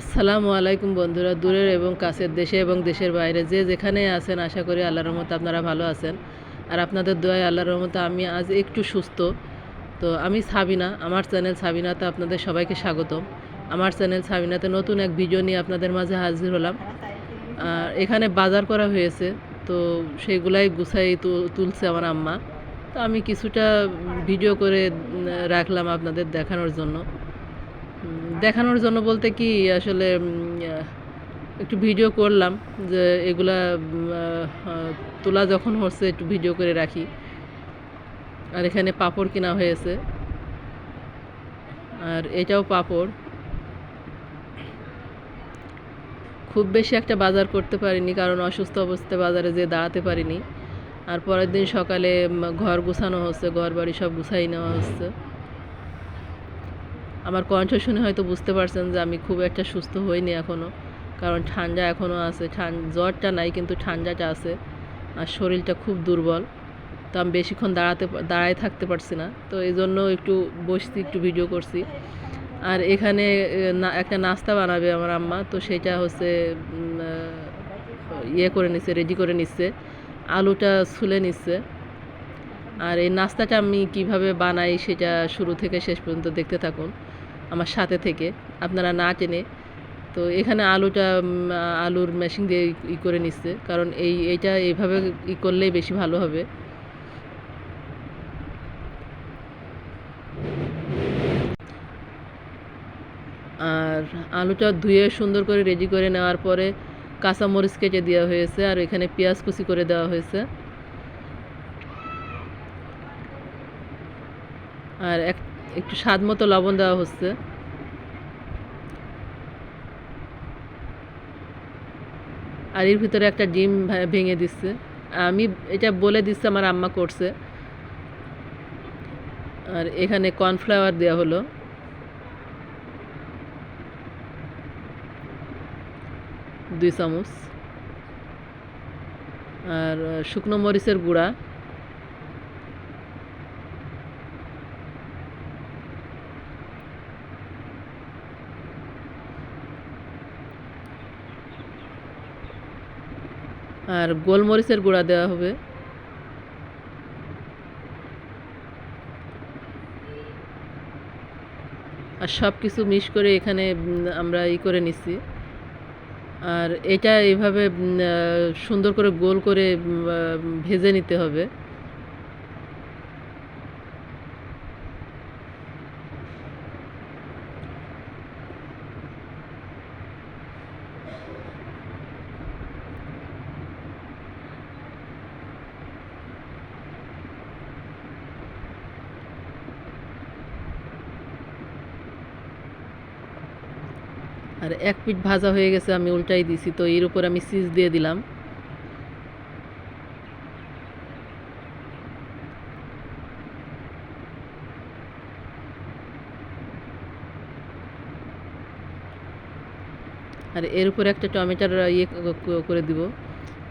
আসসালামু আলাইকুম বন্ধুরা, দূরের এবং কাছের দেশে এবং দেশের বাইরে যে যেখানে আছেন, আশা করি আল্লাহর রহমতে আপনারা ভালো আছেন। আর আপনাদের দোয়ায় আল্লাহর রহমতে আমি আজ একটু সুস্থ। তো আমি সাবিনা, আমার চ্যানেল সাবিনাতে আপনাদের সবাইকে স্বাগতম। আমার চ্যানেল সাবিনাতে নতুন এক ভিডিও নিয়ে আপনাদের মাঝে হাজির হলাম। আর এখানে বাজার করা হয়েছে, তো সেগুলাই গুছাই তুলছে আমার আম্মা। তো আমি কিছুটা ভিডিও করে রাখলাম আপনাদের দেখানোর জন্য। দেখানোর জন্য বলতে কি, আসলে একটু ভিডিও করলাম যে এগুলা তোলা যখন হচ্ছে একটু ভিডিও করে রাখি। আর এখানে পাপড় কেনা হয়েছে। আর এটাও পাপড়। খুব বেশি একটা বাজার করতে পারিনি, কারণ অসুস্থ অবস্থায় বাজারে যেয়ে দাঁড়াতে পারিনি। আর পরের দিন সকালে ঘর গুছানো হচ্ছে ঘর বাড়ি সব গুছাই নেওয়া হচ্ছে। আমার কণ্ঠ শুনে হয়তো বুঝতে পারছেন যে আমি খুব একটা সুস্থ হইনি এখনও কারণ ঠান্ডা এখনও আছে। জ্বরটা নাই, কিন্তু ঠান্ডাটা আছে। আর শরীরটা খুব দুর্বল। তো আমি বেশিক্ষণ দাঁড়াতে দাঁড়ায় থাকতে পারছি না। তো এই জন্য একটু বসছি, একটু ভিডিও করছি। আর এখানে একটা নাস্তা বানাবে আমার আম্মা। তো সেটা হচ্ছে ইয়ে করে নিচ্ছে রেডি করে নিচ্ছে আলুটা ছুলে নিচ্ছে আর এই নাস্তাটা আমি কীভাবে বানাই সেটা শুরু থেকে শেষ পর্যন্ত দেখতে থাকুন। আমার সাথে থেকে, আপনারা না টেনে। তো এখানে আলুটা আলুর মেশিন দিয়ে ই- ই করে নিচ্ছে, কারণ এই, এইটা এইভাবে ই করলেই বেশি ভালো হবে। আর আলুটা ধুয়ে সুন্দর করে রেডি করে নেওয়ার পরে কাঁচামরিচ কেটে দেওয়া হয়েছে, আর এখানে পেঁয়াজ কুচি করে দেওয়া হয়েছে। আর এক একটু স্বাদ মতো লবণ দেওয়া হচ্ছে। আর এর ভিতরে একটা ডিম ভেঙে দিচ্ছে। আমি এটা বলে দিচ্ছে আমার আম্মা করছে। আর এখানে কর্নফ্লাওয়ার দেওয়া হলো। দুই চামচ। আর শুকনো মরিচের গুঁড়া। আর গোলমরিচের গুঁড়া দেওয়া হবে। আর সব কিছু মিশ করে এখানে আমরা ই করে নিচ্ছি। আর এটা এইভাবে সুন্দর করে গোল করে ভেজে নিতে হবে। আর এক পিঠ ভাজা হয়ে গেছে, আমি উল্টাই দিছি। তো এর উপর আমি চিজ দিয়ে দিলাম। আর এর উপরে একটা টমেটোর ইয়ে করে দিব।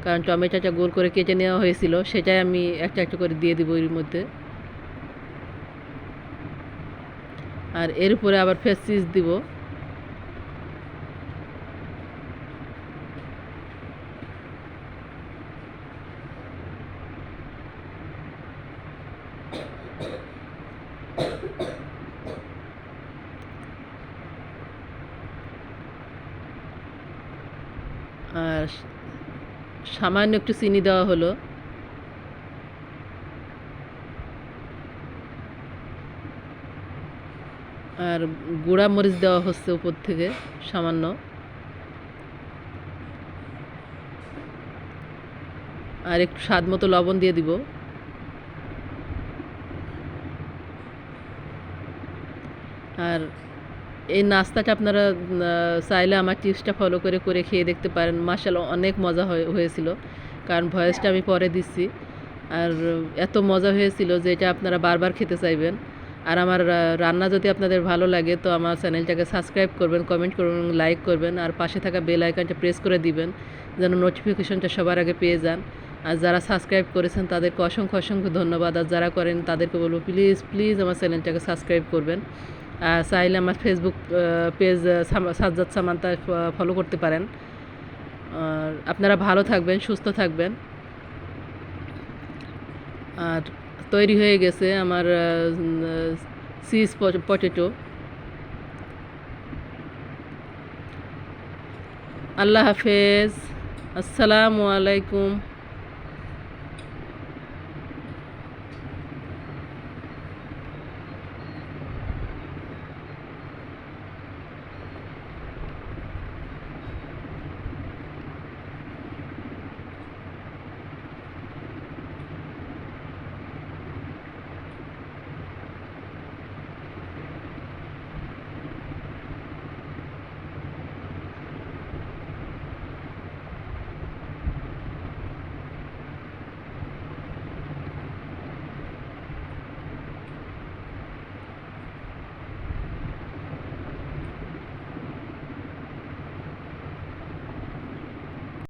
কারণ টমেটোটা গোল করে কেটে নেওয়া হয়েছিল, সেটাই আমি একটা একটা করে দিয়ে দিব এর মধ্যে। আর এর উপরে আবার ফের চিজ দিব। আর সামান্য একটু চিনি দেওয়া হলো। আর গুঁড়া মরিচ দেওয়া হচ্ছে উপর থেকে, সামান্য। আর একটু স্বাদ মতো লবণ দিয়ে দিব। আর এই নাস্তাটা আপনারা চাইলে আমার টিপসটা ফলো করে করে খেয়ে দেখতে পারেন। মাসাল অনেক মজা হয়ে- হয়েছিল। কারণ ভয়েসটা আমি পরে দিচ্ছি। আর এত মজা হয়েছিল যে এটা আপনারা বারবার খেতে চাইবেন। আর আমার রান্না যদি আপনাদের ভালো লাগে, তো আমার চ্যানেলটাকে সাবস্ক্রাইব করবেন কমেন্ট করবেন লাইক করবেন। আর পাশে থাকা বেল আইকনটা প্রেস করে দিবেন, যেন নোটিফিকেশনটা সবার আগে পেয়ে যান। আর যারা সাবস্ক্রাইব করেছেন, তাদেরকে অসংখ্য অসংখ্য ধন্যবাদ। আর যারা করেন, তাদেরকে বলব প্লিজ প্লিজ আমার চ্যানেলটাকে সাবস্ক্রাইব করবেন। চাইলে আমার Facebook page Sajjad Samanta follow করতে পারেন। আর আপনারা ভালো থাকবেন, সুস্থ থাকবেন। আর তৈরি হয়ে গেছে আমার চিজ পটেটো আল্লাহ হাফেজ। আসসালামু আলাইকুম।